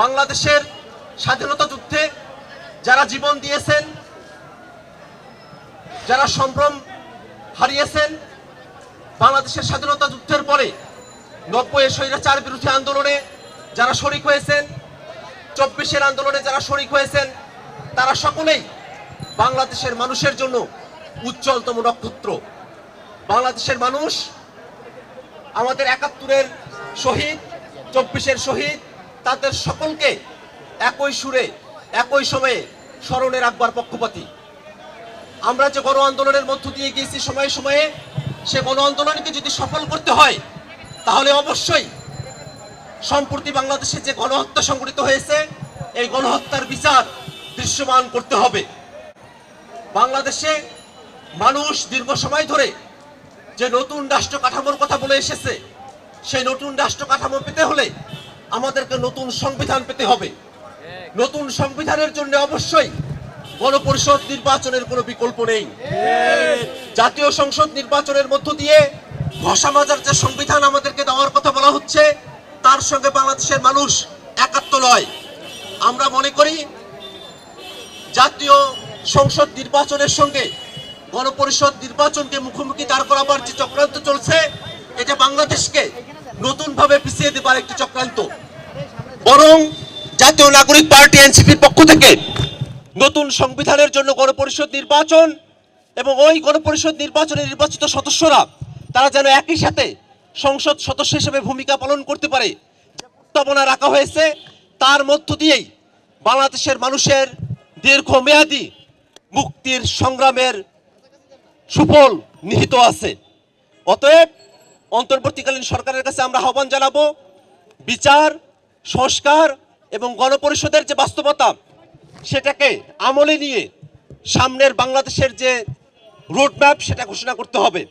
বাংলাদেশের স্বাধীনতা যুদ্ধে যারা জীবন দিয়েছেন, যারা সম্ভ্রম হারিয়েছেন, বাংলাদেশের স্বাধীনতা যুদ্ধের পরে নব্বই স্বৈরাচার বিরোধী আন্দোলনে যারা শরিক হয়েছেন, চব্বিশের আন্দোলনে যারা শরিক হয়েছেন, তারা সকলেই বাংলাদেশের মানুষের জন্য উজ্জ্বলতম নক্ষত্র। বাংলাদেশের মানুষ আমাদের একাত্তরের শহীদ, চব্বিশের শহীদ তাদের সকলকে একই সুরে, একই সময়ে স্মরণে রাখবার পক্ষপাতী। আমরা যে গণ আন্দোলনের মধ্য দিয়ে গিয়েছি সময়ে সময়ে, সে গণ আন্দোলনকে যদি সফল করতে হয়, তাহলে অবশ্যই সম্প্রতি বাংলাদেশে যে গণহত্যা সংঘটিত হয়েছে, এই গণহত্যার বিচার দৃশ্যমান করতে হবে। বাংলাদেশে মানুষ দীর্ঘ সময় ধরে যে নতুন রাষ্ট্র কাঠামোর কথা বলে এসেছে, সেই নতুন রাষ্ট্র কাঠামো পেতে হলে আমাদেরকে নতুন সংবিধান পেতে হবে। নতুন সংবিধানের জন্য অবশ্যই গণপরিষদ নির্বাচনের কোনো বিকল্প নেই। জাতীয় সংসদ নির্বাচনের মধ্য দিয়ে ঘষা মাজার যে সংবিধান আমাদেরকে দেওয়ার কথা বলা হচ্ছে, তার সঙ্গে বাংলাদেশের মানুষ একাত্ম নয়। আমরা মনে করি জাতীয় সংসদ নির্বাচনের সঙ্গে গণপরিষদ নির্বাচনকে মুখোমুখি দাঁড় করাবার যে চক্রান্ত চলছে এটা বাংলাদেশকে নতুনভাবে পিছিয়ে দেবার একটি চক্রান্ত। বরং জাতীয় নাগরিক পার্টি এনসিপির পক্ষ থেকে নতুন সংবিধানের জন্য গণপরিষদ নির্বাচন এবং ওই গণপরিষদ নির্বাচনে নির্বাচিত সদস্যরা, তারা যেন একই সাথে সংসদ সদস্য হিসেবে ভূমিকা পালন করতে পারে প্রস্তাবনা রাখা হয়েছে, তার মধ্য দিয়েই বাংলাদেশের মানুষের দীর্ঘমেয়াদী মুক্তির সংগ্রামের সুফল নিহিত আছে। অতএব অন্তর্বর্তীকালীন সরকারের কাছে আমরা আহ্বান জানাব, বিচার সংস্কার এবং গণপরিষদের যে বাস্তবতা, সেটাকে আমলে নিয়ে সামনের বাংলাদেশের যে রোডম্যাপ সেটা ঘোষণা করতে হবে।